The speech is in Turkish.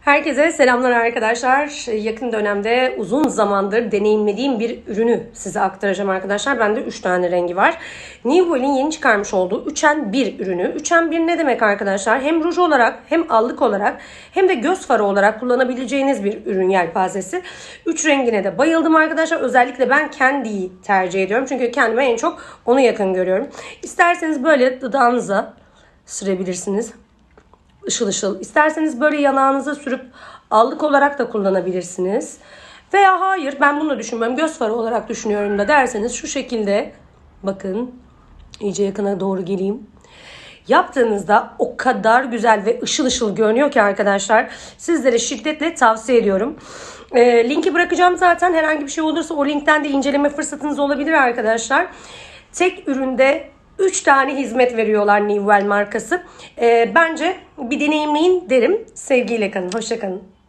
Herkese selamlar arkadaşlar. Yakın dönemde uzun zamandır deneyimlediğim bir ürünü size aktaracağım arkadaşlar. Bende 3 tane rengi var. New Well'in yeni çıkarmış olduğu 3'en 1 ürünü. 3'en 1 ne demek arkadaşlar? Hem ruj olarak hem allık olarak hem de göz farı olarak kullanabileceğiniz bir ürün yelpazesi. 3 rengine de bayıldım arkadaşlar. Özellikle ben kendiyi tercih ediyorum. Çünkü kendime en çok onu yakın görüyorum. İsterseniz böyle dudağınıza sürebilirsiniz ışıl ışıl. İsterseniz böyle yanağınıza sürüp allık olarak da kullanabilirsiniz. Veya hayır ben bunu düşünmüyorum göz farı olarak düşünüyorum da derseniz şu şekilde bakın iyice yakına doğru geleyim. Yaptığınızda o kadar güzel ve ışıl ışıl görünüyor ki arkadaşlar. Sizlere şiddetle tavsiye ediyorum. Ee, linki bırakacağım zaten. Herhangi bir şey olursa o linkten de inceleme fırsatınız olabilir arkadaşlar. Tek üründe 3 tane hizmet veriyorlar Newell markası. Ee, bence bir deneyimleyin derim. Sevgiyle kalın. Hoşça kalın.